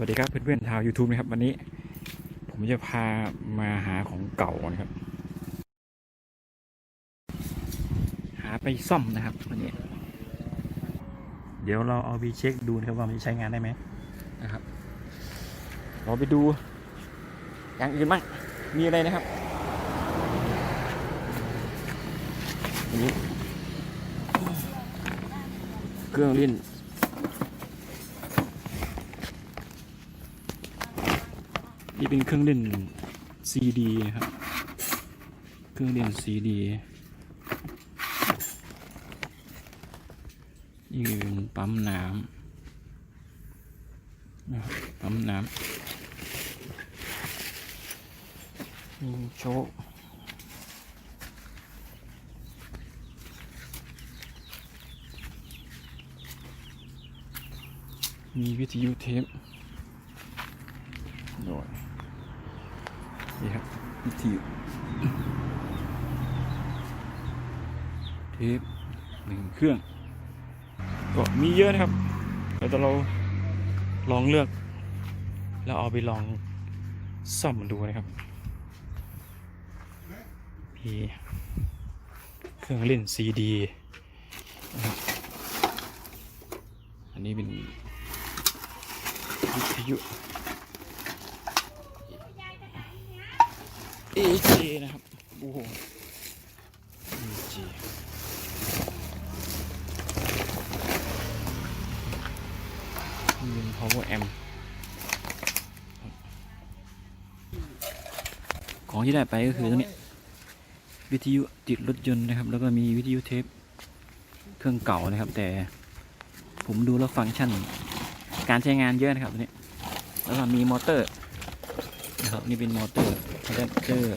วัสดีครับเพื่อนๆชาว YouTube นะครับ วันนี้ ผมจะพามาหาของเก่านะครับ หาไปซ่อมนะครับวันนี้ เดี๋ยวเราเอาไปเช็คดูนะครับว่ามันจะใช้งานได้ไหมนะครับเราไปดู อย่างอื่นบ้างมีอะไรนะครับอันนี้เครื่องเล่น นี่เป็นเครื่องเล่นซีดีครับ เครื่องเล่นซีดีนี่เป็นปั๊มน้ำนะครับปั๊มน้ำมีโชคมีวิทยุเทปโดย นี่ครับวิธีเทปหนึ่งเครื่อง ก็มีเยอะนะครับแต่เราลองเลือก แล้วเอาไปลองซ่อมมันดูนะครับมีเครื่องเล่นซีดีนะครับอันนี้เป็นวิทยุ AJ นะครับ โอ้โห AJ นี่เป็น power amp ของที่ได้ไปก็คือตัวนี้วิทยุติดรถยนต์นะครับ แล้วก็มีวิทยุเทปเครื่องเก่านะครับ แต่ผมดูแล้วฟังก์ชัน การใช้งานเยอะนะครับตัวนี้ แล้วก็มีมอเตอร์ นะครับนี่เป็นมอเตอร์อะแดปเตอร์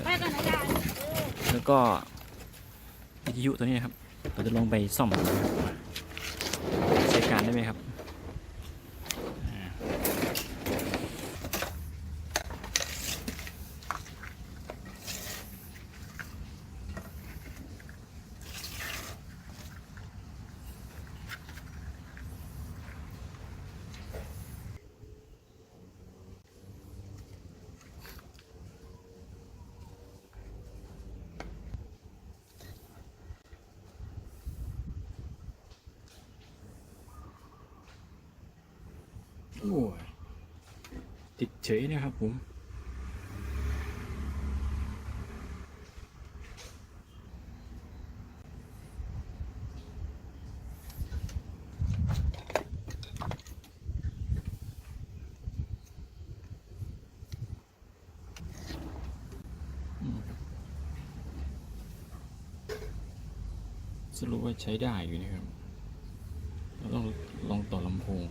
แล้วก็วิทยุตัวนี้นะครับ เราจะลองไปซ่อมใช้การได้ไหมครับ โอ้ติดเฉยนะครับผมสรุปว่าใช้ได้อยู่นะครับเราต้องลองต่อลำโพง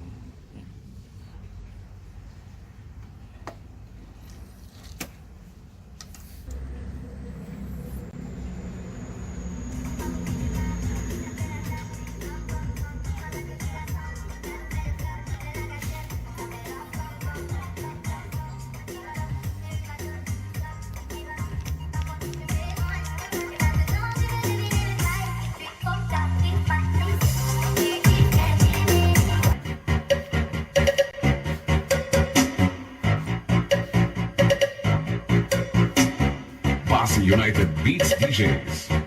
United Beats DJs.